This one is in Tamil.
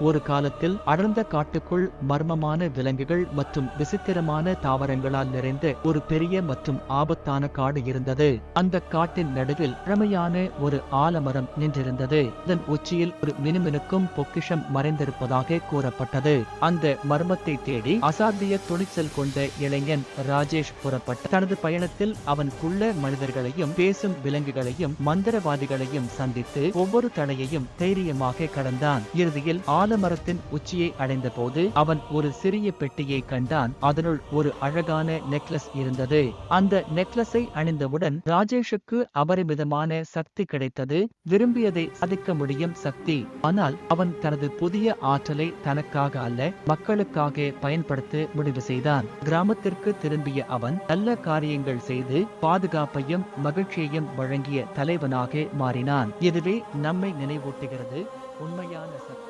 ஒரு காலத்தில் அடர்ந்த காட்டுக்குள் மர்மமான விலங்குகள் மற்றும் விசித்திரமான தாவரங்களால் நிறைந்த ஒரு பெரிய மற்றும் ஆபத்தான காடு இருந்தது. அந்த காட்டின் நடுவில் பழமையான ஒரு ஆலமரம் நின்றிருந்தது. அதன் உச்சியில் ஒரு மினுமினுக்கும் பொக்கிஷம் மறைந்திருப்பதாக கூறப்பட்டது. அந்த மர்மத்தை தேடி அசாத்திய துணிச்சல் கொண்ட இளைஞன் ராஜேஷ் புறப்பட்ட தனது பயணத்தில் அவன் குள்ள மனிதர்களையும் பேசும் விலங்குகளையும் மந்திரவாதிகளையும் சந்தித்து ஒவ்வொரு தடையையும் தைரியமாக கடந்தான். இறுதியில் ஆல ஆலமரத்தின் உச்சியை அடைந்த போது அவன் ஒரு சிறிய பெட்டியை கண்டான். அதனுள் ஒரு அழகான நெக்லஸ் இருந்தது. அந்த நெக்லஸை அணிந்தவுடன் ராஜேஷுக்கு அபரிமிதமான சக்தி கிடைத்தது. விரும்பியதை சாதிக்க முடியும் சக்தி. ஆனால் அவன் தனது புதிய ஆற்றலை தனக்காக அல்ல மக்களுக்காக பயன்படுத்த முடிவு செய்தான். கிராமத்திற்கு திரும்பிய அவன் நல்ல காரியங்கள் செய்து பாதுகாப்பையும் மகிழ்ச்சியையும் வழங்கிய தலைவனாக மாறினான். இதுவே நம்மை நினைவூட்டுகிறது. உண்மையான சக்தி.